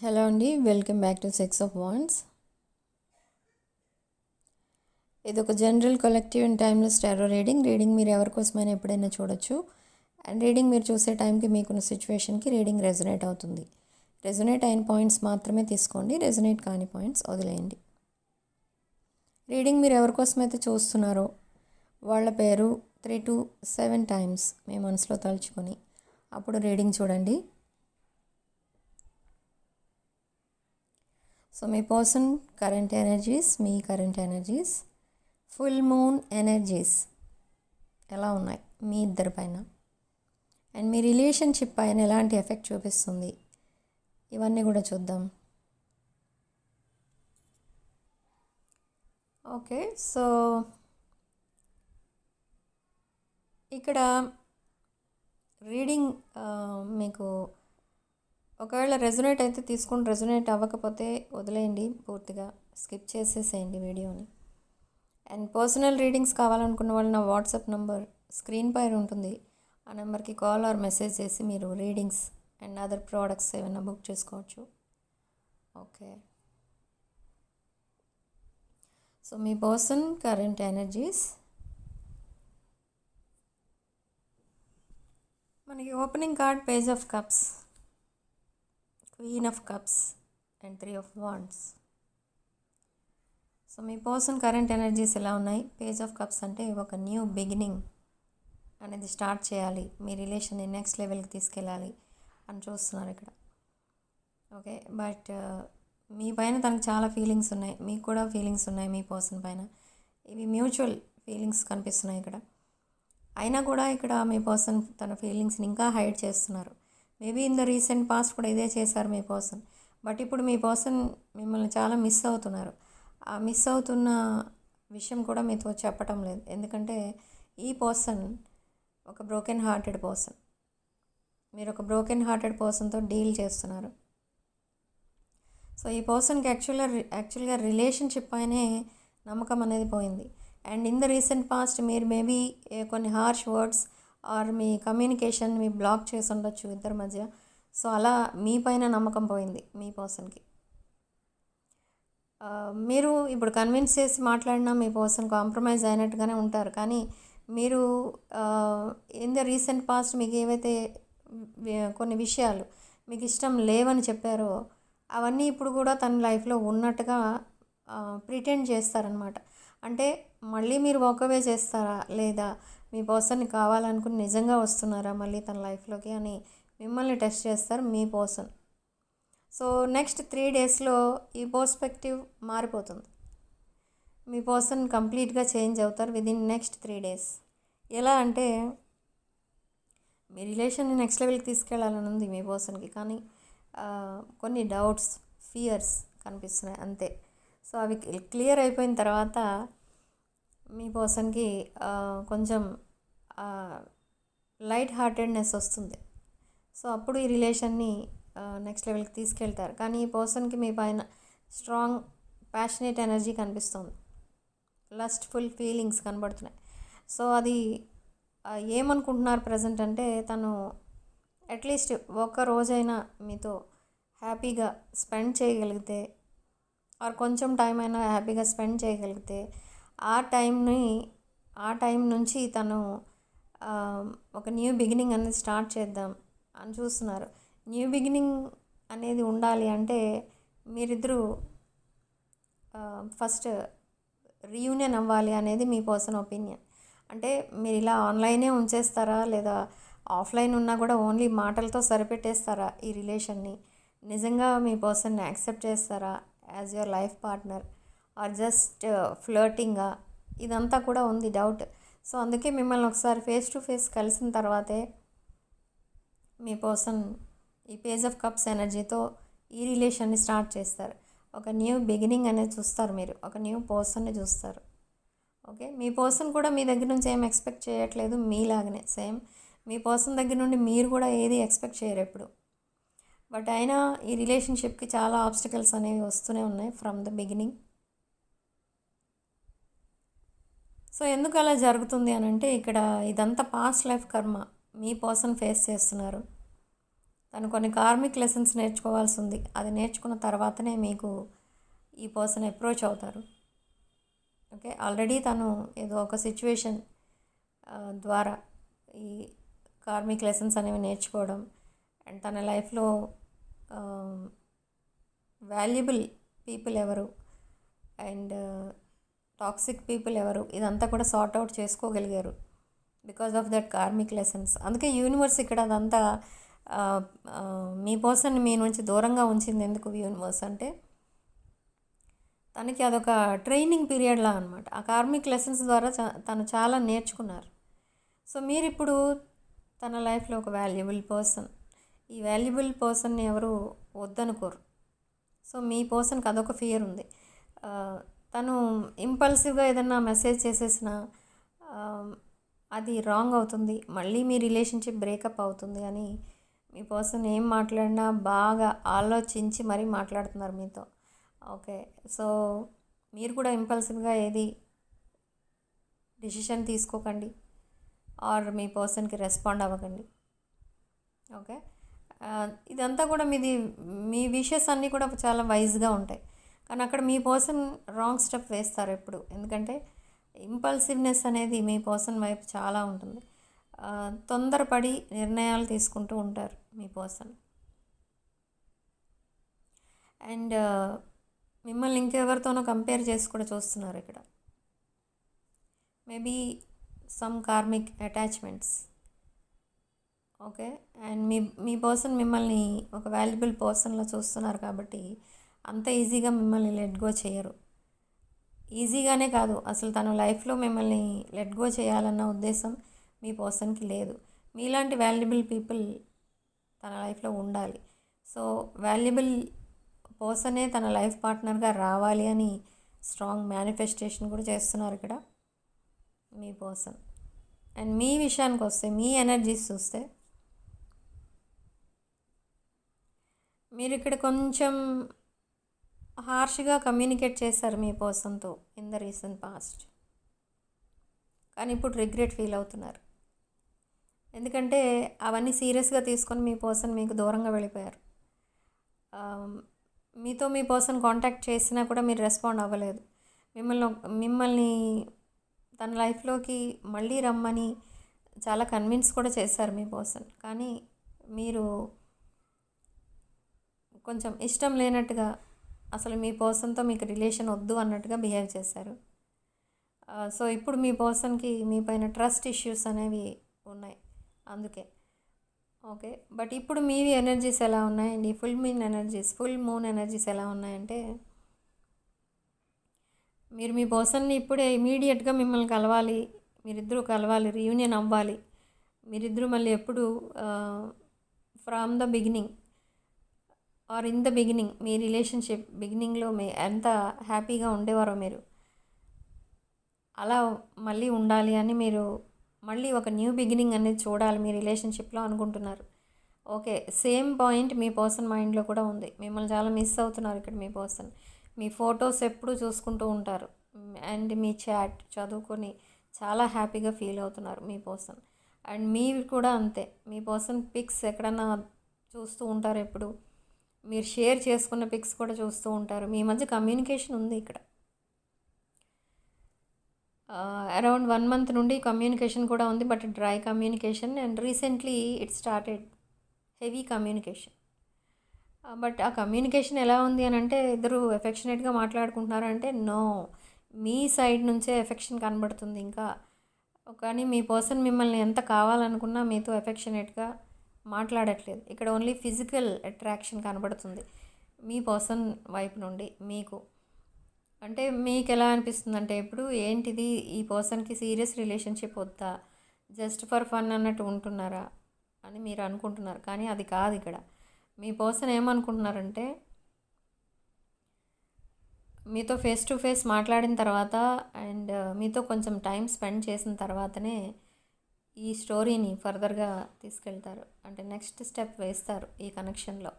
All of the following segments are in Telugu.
హలో అండి welcome back to six of wands. ఇది ఒక general collective and timeless tarot reading. Reading మీరు ఎవరికోసమైనా ఎప్పుడైనా చూడొచ్చు. అండ్ రీడింగ్ మీరు చూసే టైంకి మీకున్న సిచ్యువేషన్కి రీడింగ్ రెజనేట్ అవుతుంది. రెజనేట్ అయిన పాయింట్స్ మాత్రమే తీసుకోండి రెజనేట్ కాని పాయింట్స్ వదిలేయండి. రీడింగ్ మీరు ఎవరి కోసమైతే చూస్తున్నారో వాళ్ళ పేరు త్రీ టు సెవెన్ టైమ్స్ మీ మనసులో తలుచుకొని అప్పుడు రీడింగ్ చూడండి. సో మీ పర్సన్ కరెంట్ ఎనర్జీస్ మీ current energies full moon energies ఎలా ఉన్నాయి మీ ఇద్దరి పైన? అండ్ మీ రిలేషన్షిప్ పైన ఎలాంటి ఎఫెక్ట్ చూపిస్తుంది? ఇవన్నీ కూడా చూద్దాం. ఓకే సో ఇక్కడ రీడింగ్ మీకు ఒకవేళ రెజొనేట్ అయితే తీసుకుని రెజొనేట్ అవ్వకపోతే వదిలేయండి పూర్తిగా స్కిప్ చేసేసేయండి వీడియోని. అండ్ పర్సనల్ రీడింగ్స్ కావాలనుకున్న వాళ్ళు నా వాట్సాప్ నంబర్ స్క్రీన్ పైన ఉంటుంది. ఆ నెంబర్కి కాల్ ఆర్ మెసేజ్ చేసి మీరు రీడింగ్స్ అండ్ అదర్ ప్రోడక్ట్స్ ఏమైనా బుక్ చేసుకోవచ్చు. ఓకే. సో మీ పర్సన్ కరెంట్ ఎనర్జీస్. మనకి opening card page of cups. Queen of cups and three of wands so me person current energies ఎలా ఉన్నాయి? పేజ్ ఆఫ్ కప్స్ అంటే ఒక న్యూ బిగినింగ్ అనేది స్టార్ట్ చేయాలి. మీ రిలేషన్ని నెక్స్ట్ లెవెల్కి తీసుకెళ్ళాలి అని చూస్తున్నారు ఇక్కడ. ఓకే బట్ uh, మీ పైన తనకు చాలా ఫీలింగ్స్ ఉన్నాయి. మీకు కూడా ఫీలింగ్స్ ఉన్నాయి మీ పర్సన్ పైన. ఇవి మ్యూచువల్ ఫీలింగ్స్ కనిపిస్తున్నాయి ఇక్కడ. అయినా కూడా ఇక్కడ మీ పర్సన్ తన ఫీలింగ్స్ని ఇంకా హైడ్ చేస్తున్నారు. Maybe in the recent past కూడా ఇదే చేశారు మీ పర్సన్. బట్ ఇప్పుడు మీ పర్సన్ మిమ్మల్ని చాలా మిస్ అవుతున్నారు. ఆ మిస్ అవుతున్న విషయం కూడా మీతో చెప్పటం లేదు. ఎందుకంటే ఈ పర్సన్ ఒక బ్రోకెన్ హార్టెడ్ పర్సన్. మీరు ఒక బ్రోకెన్ హార్టెడ్ పర్సన్తో డీల్ చేస్తున్నారు. సో ఈ పర్సన్కి యాక్చువల్గా యాక్చువల్గా రిలేషన్షిప్ పైనే నమ్మకం అనేది పోయింది. And in the recent past మీరు మేబీ కొన్ని హార్ష్ వర్డ్స్ ఆర్ మీ కమ్యూనికేషన్ మీ బ్లాక్ చేసి ఉండొచ్చు ఇద్దరి మధ్య. సో అలా మీ పైన నమ్మకం పోయింది మీ పర్సన్కి. మీరు ఇప్పుడు కన్విన్స్ చేసి మాట్లాడినా మీ పర్సన్ కాంప్రమైజ్ అయినట్టుగానే ఉంటారు. కానీ మీరు ఇన్ ద రీసెంట్ పాస్ట్ మీకు ఏవైతే కొన్ని విషయాలు మీకు ఇష్టం లేవని చెప్పారో అవన్నీ ఇప్పుడు కూడా తన లైఫ్లో ఉన్నట్టుగా ప్రిటెండ్ చేస్తారనమాట అంటే మళ్ళీ మీరు వాకవే చేస్తారా? లేదా మీ పర్సన్ని కావాలనుకుని నిజంగా వస్తున్నారా మళ్ళీ తన లైఫ్లోకి అని మిమ్మల్ని టెస్ట్ చేస్తారు మీ పర్సన్. సో నెక్స్ట్ త్రీ డేస్లో ఈ పర్స్పెక్టివ్ మారిపోతుంది. మీ పర్సన్ కంప్లీట్గా చేంజ్ అవుతారు విదిన్ నెక్స్ట్ త్రీ డేస్. ఎలా అంటే మీ రిలేషన్ని నెక్స్ట్ లెవెల్కి తీసుకెళ్ళాలని ఉంది మీ పర్సన్కి కానీ కొన్ని డౌట్స్ ఫియర్స్ కనిపిస్తున్నాయి అంతే. సో అవి క్లియర్ అయిపోయిన తర్వాత మీ పర్సన్కి కొంచెం లైట్ హార్టెడ్నెస్ వస్తుంది. సో అప్పుడు ఈ రిలేషన్ని నెక్స్ట్ లెవెల్కి తీసుకెళ్తారు. కానీ ఈ పర్సన్కి మీ పైన స్ట్రాంగ్ ప్యాషనేట్ ఎనర్జీ కనిపిస్తుంది. లస్ట్ఫుల్ ఫీలింగ్స్ కనబడుతున్నాయి. సో అది ఏమనుకుంటున్నారు ప్రజెంట్ అంటే తను అట్లీస్ట్ ఒక్క రోజైనా మీతో హ్యాపీగా స్పెండ్ చేయగలిగితే ఆర్ కొంచెం టైం అయినా హ్యాపీగా స్పెండ్ చేయగలిగితే ఆ టైంని ఆ టైం నుంచి తను ఒక న్యూ బిగినింగ్ అనేది స్టార్ట్ చేద్దాం అని చూస్తున్నారు. న్యూ బిగినింగ్ అనేది ఉండాలి అంటే మీరిద్దరూ ఫస్ట్ రీయూనియన్ అవ్వాలి అనేది మీ పర్సన్ ఒపీనియన్. అంటే మీరు ఇలా ఆన్లైనే ఉంచేస్తారా? లేదా ఆఫ్లైన్ ఉన్నా కూడా ఓన్లీ మాటలతో సరిపెట్టేస్తారా ఈ రిలేషన్ని? నిజంగా మీ పర్సన్ని యాక్సెప్ట్ చేస్తారా as your life partner? Or just ఫ్లర్టింగా. ఇదంతా కూడా ఉంది డౌట్. సో అందుకే మిమ్మల్ని ఒకసారి ఫేస్ టు ఫేస్ కలిసిన తర్వాతే మీ పర్సన్ ఈ పేజ్ ఆఫ్ కప్స్ ఎనర్జీతో ఈ రిలేషన్ని స్టార్ట్ చేస్తారు. ఒక న్యూ బిగినింగ్ అనేది చూస్తారు మీరు. ఒక న్యూ పర్సన్ని చూస్తారు. ఓకే? మీ పర్సన్ కూడా మీ దగ్గర నుంచి ఏం ఎక్స్పెక్ట్ చేయట్లేదు? మీలాగనే. సేమ్. మీ పర్సన్ దగ్గర నుండి మీరు కూడా ఏది ఎక్స్పెక్ట్ చేయరు ఎప్పుడు. బట్ అయినా ఈ రిలేషన్షిప్కి చాలా ఆబ్స్టికల్స్ అనేవి వస్తూనే ఉన్నాయి ఫ్రమ్ ద బిగినింగ్. సో ఎందుకు అలా జరుగుతుంది అని అంటే ఇక్కడ ఇదంతా పాస్ట్ లైఫ్ కర్మ మీ పర్సన్ ఫేస్ చేస్తున్నారు. తను కొన్ని కార్మిక్ లెసన్స్ నేర్చుకోవాల్సి ఉంది అది నేర్చుకున్న తర్వాతనే మీకు ఈ పర్సన్ అప్రోచ్ అవుతారు. ఓకే ఆల్రెడీ తను ఏదో ఒక సిచ్యువేషన్ ద్వారా ఈ కార్మిక్ లెసన్స్ అనేవి నేర్చుకోవడం అండ్ తన లైఫ్లో వాల్యుబుల్ పీపుల్ ఎవరు? అండ్ టాక్సిక్ పీపుల్ ఎవరు? ఇదంతా కూడా sort out చేసుకోగలిగారు. Because of that karmic lessons అందుకే యూనివర్స్ ఇక్కడ అదంతా మీ పర్సన్ మీ నుంచి దూరంగా ఉంచింది ఎందుకు యూనివర్స్ అంటే తనకి అదొక ట్రైనింగ్ పీరియడ్లా అనమాట ఆ కార్మిక్ లెసన్స్ ద్వారా చా- తను చాలా నేర్చుకున్నారు. సో మీరు ఇప్పుడు తన లైఫ్లో ఒక వాల్యుబుల్ పర్సన్ ఈ వాల్యుబుల్ పర్సన్ని ఎవరు వద్దనుకోరు. సో మీ పర్సన్కి అదొక ఫియర్ ఉంది. తను ఇంపల్సివ్గా ఏదన్నా మెసేజ్ చేసేసిన అది రాంగ్ అవుతుంది. మళ్ళీ మీ రిలేషన్షిప్ బ్రేకప్ అవుతుంది అని మీ పర్సన్ ఏం మాట్లాడినా బాగా ఆలోచించి మరీ మాట్లాడుతున్నారు మీతో. ఓకే. సో మీరు కూడా ఇంపల్సివ్గా ఏది డిసిషన్ తీసుకోకండి. ఆర్ మీ పర్సన్కి రెస్పాండ్ అవ్వకండి. ఓకే. ఇదంతా కూడా మీది మీ విషెస్ అన్నీ కూడా చాలా వైజ్గా ఉంటాయి. కానీ అక్కడ మీ పర్సన్ రాంగ్ స్టెప్ వేస్తారు ఎప్పుడు. ఎందుకంటే ఇంపల్సివ్నెస్ అనేది మీ పర్సన్ వైపు చాలా ఉంటుంది. తొందరపడి నిర్ణయాలు తీసుకుంటూ ఉంటారు మీ పర్సన్. అండ్ మిమ్మల్ని ఇంకెవరితోనో కంపేర్ చేసి కూడా చూస్తున్నారు ఇక్కడ. Maybe some karmic attachments. Okay? And మీ మీ పర్సన్ మిమ్మల్ని ఒక వాల్యుబుల్ పర్సన్లో చూస్తున్నారు కాబట్టి అంత ఈజీగా మిమ్మల్ని లెట్ గో చేయరు. ఈజీగానే కాదు అసలు తన లైఫ్లో మిమ్మల్ని లెట్ గో చేయాలన్న ఉద్దేశం మీ పర్సన్కి లేదు. మీలాంటి వాల్యుబుల్ పీపుల్ తన లైఫ్లో ఉండాలి. సో వాల్యుబుల్ పర్సనే తన లైఫ్ పార్ట్నర్గా రావాలి అని స్ట్రాంగ్ మేనిఫెస్టేషన్ కూడా చేస్తున్నారు ఇక్కడ మీ పర్సన్. అండ్ మీ విషయానికి వస్తే మీ ఎనర్జీస్ చూస్తే మీరు ఇక్కడ కొంచెం హార్ష్గా కమ్యూనికేట్ చేశారు మీ పర్సన్తో ఇన్ ద రీసెంట్ పాస్ట్. కానీ ఇప్పుడు రిగ్రెట్ ఫీల్ అవుతున్నారు. ఎందుకంటే అవన్నీ సీరియస్గా తీసుకొని మీ పర్సన్ మీకు దూరంగా వెళ్ళిపోయారు. మీతో మీ పర్సన్ కాంటాక్ట్ చేసినా కూడా మీరు రెస్పాండ్ అవ్వలేదు. మిమ్మల్ని మిమ్మల్ని తన లైఫ్లోకి మళ్ళీ రమ్మని చాలా కన్విన్స్ కూడా చేశారు మీ పర్సన్. కానీ మీరు కొంచెం ఇష్టం లేనట్టుగా అసలు మీ పర్సన్తో మీకు రిలేషన్ వద్దు అన్నట్టుగా బిహేవ్ చేశారు. సో ఇప్పుడు మీ పర్సన్కి మీ పైన ట్రస్ట్ ఇష్యూస్ అనేవి ఉన్నాయి అందుకే. ఓకే బట్ ఇప్పుడు మీవి ఎనర్జీస్ ఎలా ఉన్నాయండి full moon energies full moon energies ఎలా ఉన్నాయంటే మీరు మీ పర్సన్ని ఇప్పుడే ఇమీడియట్గా మిమ్మల్ని కలవాలి మీరిద్దరూ కలవాలి రీయూనియన్ అవ్వాలి. మీరిద్దరూ మళ్ళీ ఎప్పుడు from the beginning or in the beginning me relationship బిగినింగ్లో మీ ఎంత హ్యాపీగా ఉండేవారో మీరు? అలా మళ్ళీ ఉండాలి అని మీరు మళ్ళీ ఒక న్యూ బిగినింగ్ అనేది చూడాలి మీ రిలేషన్షిప్లో అనుకుంటున్నారు. ఓకే సేమ్ పాయింట్ మీ పర్సన్ మైండ్లో కూడా ఉంది. మిమ్మల్ని చాలా మిస్ అవుతున్నారు ఇక్కడ మీ పర్సన్. మీ ఫొటోస్ ఎప్పుడు చూసుకుంటూ ఉంటారు. అండ్ మీ చాట్ చదువుకొని చాలా హ్యాపీగా ఫీల్ అవుతున్నారు మీ పర్సన్. అండ్ మీవి కూడా అంతే. మీ పర్సన్ పిక్స్ ఎక్కడన్నా చూస్తూ ఉంటారు ఎప్పుడు? మీరు షేర్ చేసుకున్న పిక్స్ కూడా చూస్తూ ఉంటారు. మీ మధ్య కమ్యూనికేషన్ ఉంది ఇక్కడ. అరౌండ్ వన్ మంత్ నుండి కమ్యూనికేషన్ కూడా ఉంది but dry communication and recently it started heavy communication. But ఆ కమ్యూనికేషన్ ఎలా ఉంది అని అంటే ఇద్దరు ఎఫెక్షనేట్గా మాట్లాడుకుంటున్నారు అంటే నో మీ సైడ్ నుంచే ఎఫెక్షన్ కనబడుతుంది ఇంకా. కానీ మీ పర్సన్ మిమ్మల్ని ఎంత కావాలనుకున్నా మీతో ఎఫెక్షనేట్గా మాట్లాడట్లేదు. ఇక్కడ ఓన్లీ ఫిజికల్ అట్రాక్షన్ కనబడుతుంది. మీ పర్సన్ వైపు నుండి మీకు. అంటే మీకు ఎలా అనిపిస్తుంది అంటే ఇప్పుడు ఏంటిది? ఈ పర్సన్కి సీరియస్ రిలేషన్షిప్ వద్దా? జస్ట్ ఫర్ ఫన్ అన్నట్టు ఉంటున్నారా? అని మీరు అనుకుంటున్నారు. కానీ అది కాదు ఇక్కడ. మీ పర్సన్ ఏమనుకుంటున్నారంటే మీతో ఫేస్ టు ఫేస్ మాట్లాడిన తర్వాత అండ్ మీతో కొంచెం టైం స్పెండ్ చేసిన తర్వాతనే ఈ స్టోరీని ఫర్దర్గా తీసుకెళ్తారు. అంటే నెక్స్ట్ స్టెప్ వేస్తారు ఈ కనెక్షన్లో.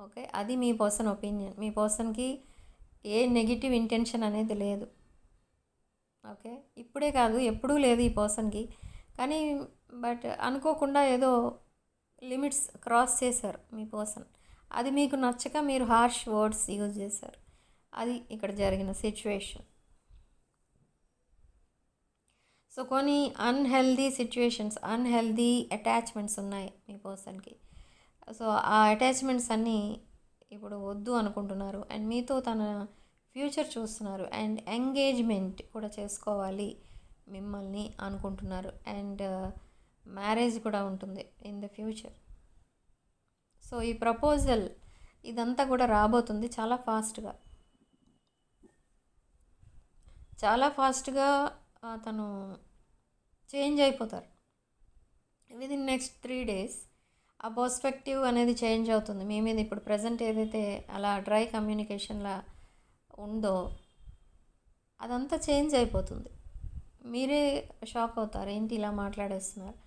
ఓకే? అది మీ పర్సన్ ఒపీనియన్. మీ పర్సన్కి ఏ నెగిటివ్ ఇంటెన్షన్ అనేది లేదు. ఓకే? ఇప్పుడే కాదు ఎప్పుడూ లేదు ఈ పర్సన్కి. కానీ బట్ అనుకోకుండా ఏదో లిమిట్స్ క్రాస్ చేశారు మీ పర్సన్. అది మీకు నచ్చక మీరు హార్ష్ వర్డ్స్ యూజ్ చేశారు. అది ఇక్కడ జరిగిన సిచ్యువేషన్. సో కొన్ని అన్హెల్దీ సిచ్యువేషన్స్ అన్హెల్దీ అటాచ్మెంట్స్ ఉన్నాయి మీ పర్సన్కి సో ఆ అటాచ్మెంట్స్ అన్నీ ఇప్పుడు వద్దు అనుకుంటున్నారు. అండ్ మీతో తన ఫ్యూచర్ చూస్తున్నారు. అండ్ ఎంగేజ్మెంట్ కూడా చేసుకోవాలి మిమ్మల్ని అనుకుంటున్నారు. అండ్ మ్యారేజ్ uh, కూడా ఉంటుంది ఇన్ ద ఫ్యూచర్ సో ఈ ప్రపోజల్ ఇదంతా కూడా రాబోతుంది చాలా ఫాస్ట్గా చాలా ఫాస్ట్గా తను చేంజ్ అయిపోతారు. Within next three days ఆ పర్స్పెక్టివ్ అనేది చేంజ్ అవుతుంది. మీ మీద ఇప్పుడు ప్రజెంట్ ఏదైతే అలా డ్రై కమ్యూనికేషన్లా ఉందో అదంతా చేంజ్ అయిపోతుంది. మీరే షాక్ అవుతారు. ఏంటి ఇలా మాట్లాడేస్తున్నారు?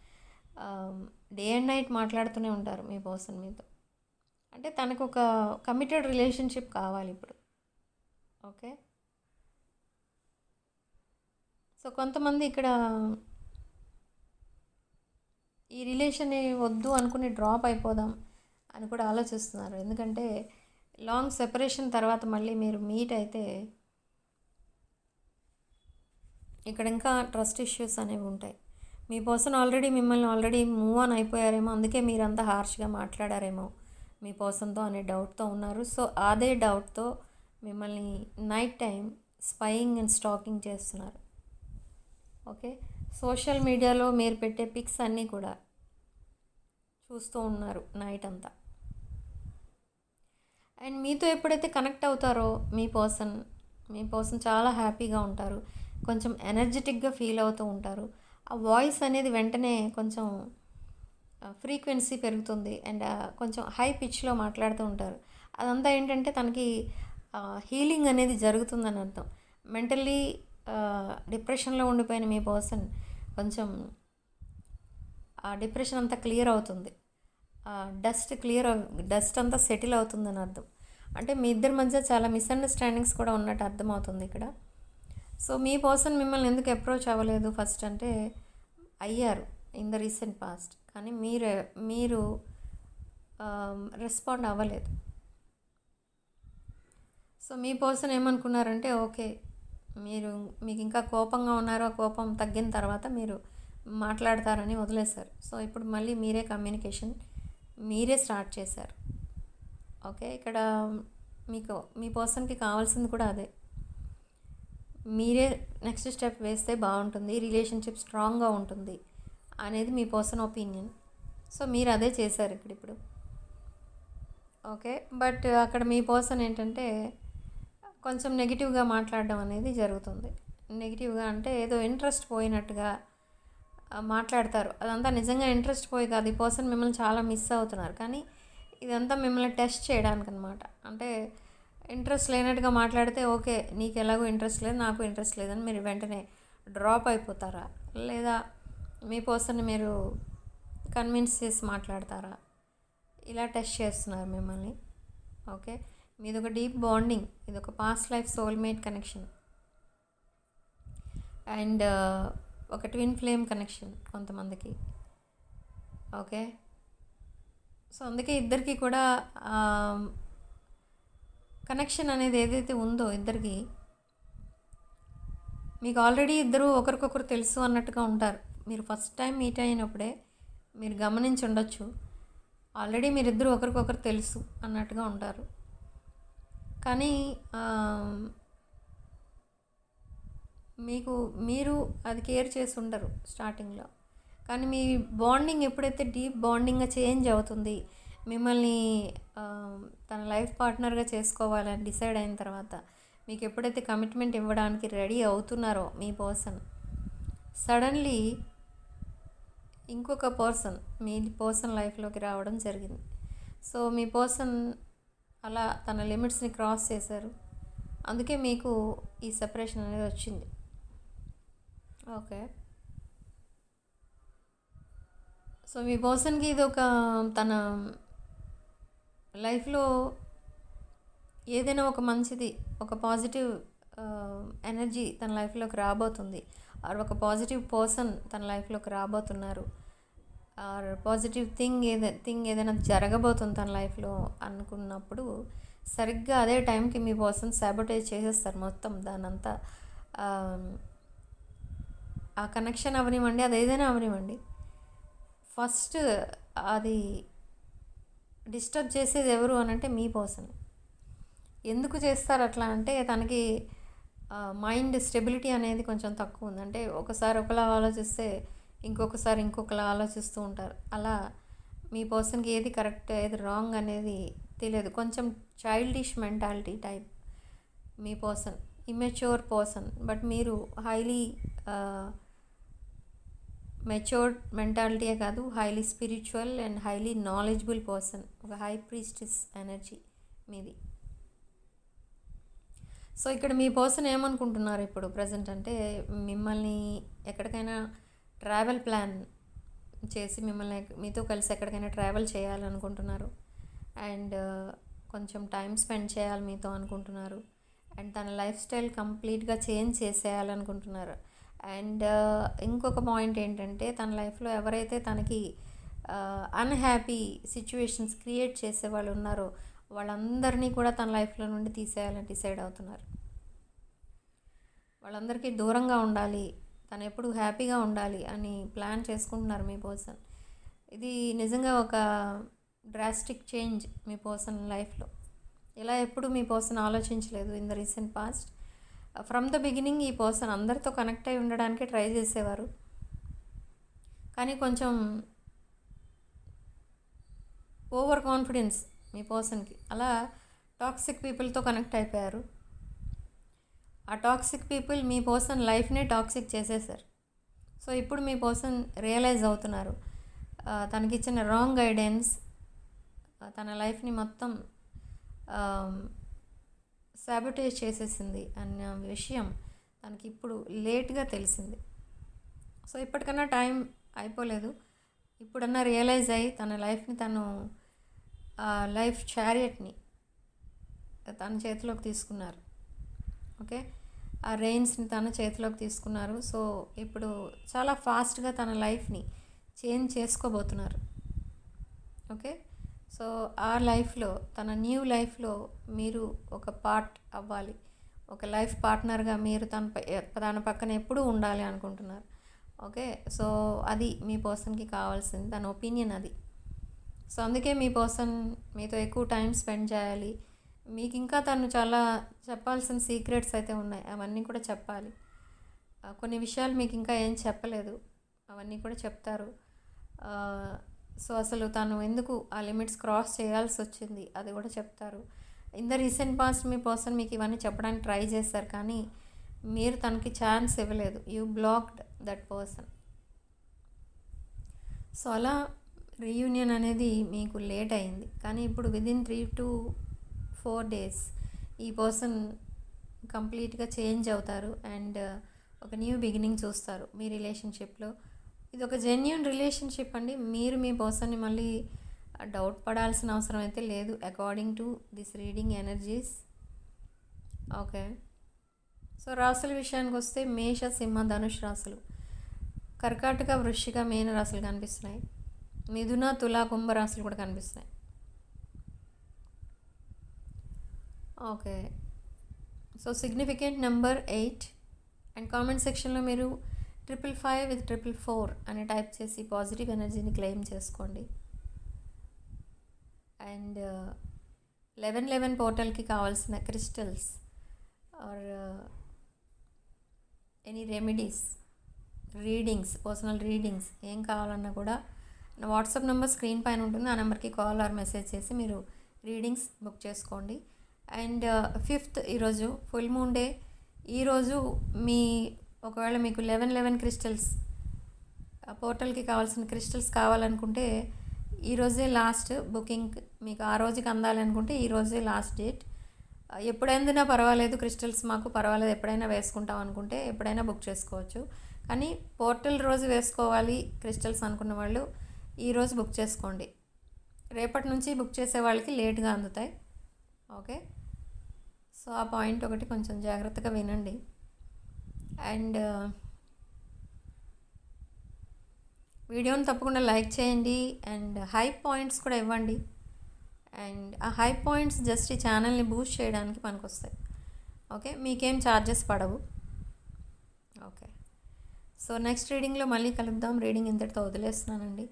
డే అండ్ నైట్ మాట్లాడుతూనే ఉంటారు మీ పర్సన్ మీతో అంటే తనకు ఒక కమిటెడ్ రిలేషన్షిప్ కావాలి ఇప్పుడు. ఓకే సో కొంతమంది ఇక్కడ ఈ రిలేషన్ వద్దు అనుకుని డ్రాప్ అయిపోదాం అని కూడా ఆలోచిస్తున్నారు. ఎందుకంటే లాంగ్ సెపరేషన్ తర్వాత మళ్ళీ మీరు మీట్ అయితే ఇక్కడ ఇంకా ట్రస్ట్ ఇష్యూస్ అనేవి ఉంటాయి. మీ పర్సన్ ఆల్రెడీ మిమ్మల్ని ఆల్రెడీ మూవ్ ఆన్ అయిపోయారేమో అందుకే మీరంతా హార్ష్గా మాట్లాడారేమో మీ పర్సన్తో అనే డౌట్తో ఉన్నారు. సో అదే డౌట్తో మిమ్మల్ని night time spying and stalking చేస్తున్నారు. ఓకే? సోషల్ మీడియాలో మీరు పెట్టే పిక్స్ అన్నీ కూడా చూస్తూ ఉన్నారు నైట్ అంతా. అండ్ మీతో ఎప్పుడైతే కనెక్ట్ అవుతారో మీ పర్సన్ మీ పర్సన్ చాలా హ్యాపీగా ఉంటారు. కొంచెం ఎనర్జెటిక్గా ఫీల్ అవుతూ ఉంటారు. ఆ వాయిస్ అనేది వెంటనే కొంచెం ఫ్రీక్వెన్సీ పెరుగుతుంది అండ్ కొంచెం హై పిచ్లో మాట్లాడుతూ ఉంటారు. అదంతా ఏంటంటే తనకి హీలింగ్ అనేది జరుగుతుందని అర్థం. మెంటల్లీ డిప్రెషన్లో ఉండిపోయిన మీ పర్సన్ కొంచెం ఆ డిప్రెషన్ అంతా క్లియర్ అవుతుంది. డస్ట్ క్లియర్ డస్ట్ అంతా సెటిల్ అవుతుందని అర్థం. అంటే మీ ఇద్దరి మధ్య చాలా మిస్అండర్స్టాండింగ్స్ కూడా ఉన్నట్టు అర్థమవుతుంది ఇక్కడ. సో మీ పర్సన్ మిమ్మల్ని ఎందుకు అప్రోచ్ అవ్వలేదు ఫస్ట్ అంటే అయ్యారు ఇన్ ద రీసెంట్ పాస్ట్ కానీ మీరు మీరు రెస్పాండ్ అవ్వలేదు. సో మీ పర్సన్ ఏమనుకున్నారంటే ఓకే మీరు మీకు ఇంకా కోపంగా ఉన్నారు ఆ కోపం తగ్గిన తర్వాత మీరు మాట్లాడతారని వదిలేశారు. సో ఇప్పుడు మళ్ళీ మీరే కమ్యూనికేషన్ మీరే స్టార్ట్ చేశారు. ఓకే? ఇక్కడ మీకు మీ పర్సన్కి కావాల్సింది కూడా అదే. మీరే నెక్స్ట్ స్టెప్ వేస్తే బాగుంటుంది రిలేషన్షిప్ స్ట్రాంగ్గా ఉంటుంది అనేది మీ పర్సన్ ఒపీనియన్. సో మీరు అదే చేశారు ఇక్కడ ఇప్పుడు ఓకే? బట్ అక్కడ మీ పర్సన్ ఏంటంటే కొంచెం నెగిటివ్గా మాట్లాడడం అనేది జరుగుతుంది. నెగిటివ్గా అంటే ఏదో ఇంట్రెస్ట్ పోయినట్టుగా మాట్లాడతారు. అదంతా నిజంగా ఇంట్రెస్ట్ పోయి కాదు ఈ పర్సన్ మిమ్మల్ని చాలా మిస్ అవుతున్నారు. కానీ ఇదంతా మిమ్మల్ని టెస్ట్ చేయడానికి అనమాట అంటే ఇంట్రెస్ట్ లేనట్టుగా మాట్లాడితే ఓకే నీకు ఎలాగో ఇంట్రెస్ట్ లేదు నాకు ఇంట్రెస్ట్ లేదని మీరు వెంటనే డ్రాప్ అయిపోతారా? లేదా మీ పర్సన్ని మీరు కన్విన్స్ చేసి మాట్లాడతారా? ఇలా టెస్ట్ చేస్తున్నారు మిమ్మల్ని. ఓకే? మీది ఒక డీప్ బాండింగ్ ఇది ఒక past life soulmate connection. And ఒక ట్విన్ ఫ్లేమ్ కనెక్షన్ కొంతమందికి. ఓకే? సో అందుకే ఇద్దరికి కూడా కనెక్షన్ అనేది ఏదైతే ఉందో ఇద్దరికి మీకు ఆల్రెడీ ఇద్దరు ఒకరికొకరు తెలుసు అన్నట్టుగా ఉంటారు. మీరు ఫస్ట్ టైం మీట్ అయినప్పుడే మీరు గమనించి ఉండొచ్చు. ఆల్రెడీ మీరిద్దరు ఒకరికొకరు తెలుసు అన్నట్టుగా ఉంటారు. కానీ మీకు మీరు అది కేర్ చేసి ఉండరు స్టార్టింగ్లో కానీ మీ బాండింగ్ ఎప్పుడైతే డీప్ బాండింగ్గా చేంజ్ అవుతుంది మిమ్మల్ని తన లైఫ్ పార్ట్నర్గా చేసుకోవాలని డిసైడ్ అయిన తర్వాత మీకు ఎప్పుడైతే కమిట్మెంట్ ఇవ్వడానికి రెడీ అవుతున్నారో మీ పర్సన్ సడన్లీ ఇంకొక పర్సన్ మీ పర్సన్ లైఫ్లోకి రావడం జరిగింది. సో మీ పర్సన్ అలా తన లిమిట్స్ని క్రాస్ చేశారు. అందుకే మీకు ఈ సెపరేషన్ అనేది వచ్చింది. ఓకే. సో మీ పర్సన్కి ఇది ఒక తన లైఫ్లో ఏదైనా ఒక మంచిది ఒక పాజిటివ్ ఎనర్జీ తన లైఫ్లోకి రాబోతుంది. ఆర్ ఒక పాజిటివ్ పర్సన్ తన లైఫ్లోకి రాబోతున్నారు. ఆర్ పాజిటివ్ థింగ్ ఏదైనా థింగ్ ఏదైనా జరగబోతుంది తన లైఫ్లో అనుకున్నప్పుడు సరిగ్గా అదే టైంకి మీ పర్సన్ సాబోటేజ్ చేసేస్తారు మొత్తం దానంతా. ఆ, ఆ కనెక్షన్ అవనివ్వండి అది ఏదైనా అవనివ్వండి. ఫస్ట్ అది డిస్టర్బ్ చేసేది ఎవరు అని అంటే మీ పర్సన్. ఎందుకు చేస్తారు అట్లా అంటే తనకి మైండ్ స్టెబిలిటీ అనేది కొంచెం తక్కువ ఉంది. అంటే ఒకసారి ఒకలా ఆలోచిస్తే ఇంకొకసారి ఇంకొకలా ఆలోచిస్తూ ఉంటారు. అలా మీ పర్సన్కి ఏది కరెక్ట్ ఏది రాంగ్ అనేది తెలియదు. కొంచెం చైల్డిష్ మెంటాలిటీ టైప్ మీ పర్సన్ ఇమెచ్యూర్ పర్సన్. బట్ మీరు హైలీ మెచ్యూర్డ్ మెంటాలిటీయే కాదు highly spiritual and highly knowledgeable person. ఒక హై ప్రీస్టిస్ ఎనర్జీ మీది. సో ఇక్కడ మీ పర్సన్ ఏమనుకుంటున్నారు ఇప్పుడు ప్రజెంట్ అంటే మిమ్మల్ని ఎక్కడికైనా ట్రావెల్ ప్లాన్ చేసి మిమ్మల్ని మీతో కలిసి ఎక్కడికైనా ట్రావెల్ చేయాలనుకుంటున్నారు. అండ్ కొంచెం టైం స్పెండ్ చేయాలి మీతో అనుకుంటున్నారు. అండ్ తన లైఫ్ స్టైల్ కంప్లీట్గా చేంజ్ చేసేయాలనుకుంటున్నారు. అండ్ ఇంకొక పాయింట్ ఏంటంటే తన లైఫ్లో ఎవరైతే తనకి అన్హ్యాపీ సిచ్యువేషన్స్ క్రియేట్ చేసే వాళ్ళు ఉన్నారో వాళ్ళందరినీ కూడా తన లైఫ్లో నుండి తీసేయాలని డిసైడ్ అవుతున్నారు. వాళ్ళందరికీ దూరంగా ఉండాలి. తను ఎప్పుడు హ్యాపీగా ఉండాలి అని ప్లాన్ చేసుకుంటున్నారు మీ పర్సన్. ఇది నిజంగా ఒక డ్రాస్టిక్ చేంజ్ మీ పర్సన్ లైఫ్లో. ఇలా ఎప్పుడు మీ పర్సన్ ఆలోచించలేదు in the recent past. From the beginning ఈ పర్సన్ అందరితో కనెక్ట్ అయి ఉండడానికి ట్రై చేసేవారు. కానీ కొంచెం ఓవర్ కాన్ఫిడెన్స్ మీ పర్సన్కి. అలా టాక్సిక్ పీపుల్తో కనెక్ట్ అయిపోయారు. ఆ టాక్సిక్ పీపుల్ మీ పర్సన్ లైఫ్నే టాక్సిక్ చేసేసారు సో ఇప్పుడు మీ పర్సన్ రియలైజ్ అవుతున్నారు. తనకిచ్చిన రాంగ్ గైడెన్స్ తన లైఫ్ని మొత్తం సాబిటేజ్ చేసేసింది అన్న విషయం తనకి ఇప్పుడు లేట్గా తెలిసింది. సో ఇప్పటికన్నా టైం అయిపోలేదు. ఇప్పుడన్నా రియలైజ్ అయ్యి తన లైఫ్ని తను లైఫ్ చారియట్ని తన చేతిలోకి తీసుకున్నారు. ఓకే? ఆ రెయిన్స్ని తన చేతిలోకి తీసుకున్నారు. సో ఇప్పుడు చాలా ఫాస్ట్గా తన లైఫ్ని చేంజ్ చేసుకోబోతున్నారు. ఓకే? సో ఆ లైఫ్లో తన న్యూ లైఫ్లో మీరు ఒక పార్ట్ అవ్వాలి. ఒక లైఫ్ పార్ట్నర్గా మీరు తన ప- తన పక్కన ఎప్పుడూ ఉండాలి అనుకుంటున్నారు. ఓకే? సో అది మీ పర్సన్కి కావాల్సింది తన ఒపీనియన్ అది. సో అందుకే మీ పర్సన్ మీతో ఎక్కువ టైం స్పెండ్ చేయాలి. మీకు ఇంకా తను చాలా చెప్పాల్సిన సీక్రెట్స్ అయితే ఉన్నాయి. అవన్నీ కూడా చెప్పాలి. కొన్ని విషయాలు మీకు ఇంకా ఏం చెప్పలేదు. అవన్నీ కూడా చెప్తారు. సో అసలు తను ఎందుకు ఆ లిమిట్స్ క్రాస్ చేయాల్సి వచ్చింది అది కూడా చెప్తారు. ఇన్ ద రీసెంట్ పాస్ట్ మీ పర్సన్ మీకు ఇవన్నీ చెప్పడానికి ట్రై చేస్తారు కానీ మీరు తనకి ఛాన్స్ ఇవ్వలేదు. You blocked that person. So అలా రీయూనియన్ అనేది మీకు లేట్ అయింది. కానీ ఇప్పుడు within three to four days ఈ పర్సన్ కంప్లీట్గా చేంజ్ అవుతారు అండ్ ఒక న్యూ బిగినింగ్ చూస్తారు మీ రిలేషన్షిప్లో. ఇది ఒక జెన్యున్ రిలేషన్షిప్ అండి. మీరు మీ పర్సన్ని మళ్ళీ డౌట్ పడాల్సిన అవసరం అయితే లేదు. According to this reading energies. Okay. So రాసుల విషయానికి వస్తే మేష సింహ ధనుష్ రాసులు. కర్కాటక వృశ్చిక మేన రాసులు కనిపిస్తున్నాయి. మిథున తులా కుంభ రాసులు కూడా కనిపిస్తున్నాయి. Okay. So significant number eight and comment సెక్షన్లో మీరు triple five with triple four అని టైప్ చేసి పాజిటివ్ ఎనర్జీని క్లెయిమ్ చేసుకోండి. అండ్ లెవెన్ లెవెన్ పోర్టల్కి కావాల్సిన crystals or any remedies readings personal readings ఏం కావాలన్నా కూడా నా వాట్సాప్ నెంబర్ స్క్రీన్ పైన ఉంటుంది. ఆ నెంబర్కి కాల్ ఆర్ మెసేజ్ చేసి మీరు రీడింగ్స్ బుక్ చేసుకోండి. అండ్ uh, ఫిఫ్త్ ఈరోజు ఫుల్ మూన్ డే ఈరోజు మీ ఒకవేళ మీకు లెవెన్ లెవెన్ క్రిస్టల్స్ పోర్టల్కి కావాల్సిన క్రిస్టల్స్ కావాలనుకుంటే ఈరోజే లాస్ట్ బుకింగ్ మీకు ఆ రోజుకి అందాలనుకుంటే ఈరోజే లాస్ట్ డేట్ ఎప్పుడైనా పర్వాలేదు క్రిస్టల్స్ మాకు పర్వాలేదు ఎప్పుడైనా వేసుకుంటాం అనుకుంటే ఎప్పుడైనా బుక్ చేసుకోవచ్చు. కానీ పోర్టల్ రోజు వేసుకోవాలి క్రిస్టల్స్ అనుకున్న వాళ్ళు ఈరోజు బుక్ చేసుకోండి. రేపటి నుంచి బుక్ చేసే వాళ్ళకి లేట్గా అందుతాయి. ఓకే సో ఆ పాయింట్ ఒకటి కొంచెం జాగ్రత్తగా వినండి. అండ్ వీడియోని తప్పకుండా లైక్ చేయండి అండ్ హై పాయింట్స్ కూడా ఇవ్వండి. అండ్ ఆ హై పాయింట్స్ జస్ట్ ఈ ఛానల్ని బూస్ట్ చేయడానికి పనికొస్తాయి. ఓకే? మీకేం ఛార్జెస్ పడవు. ఓకే. సో నెక్స్ట్ రీడింగ్లో మళ్ళీ కలుద్దాం. రీడింగ్ ఇంతటితో వదిలేస్తున్నానండి.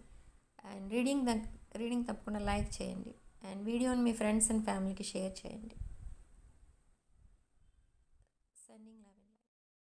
అండ్ రీడింగ్ రీడింగ్ తప్పకుండా లైక్ చేయండి. అండ్ వీడియోని మీ ఫ్రెండ్స్ అండ్ ఫ్యామిలీకి షేర్ చేయండి.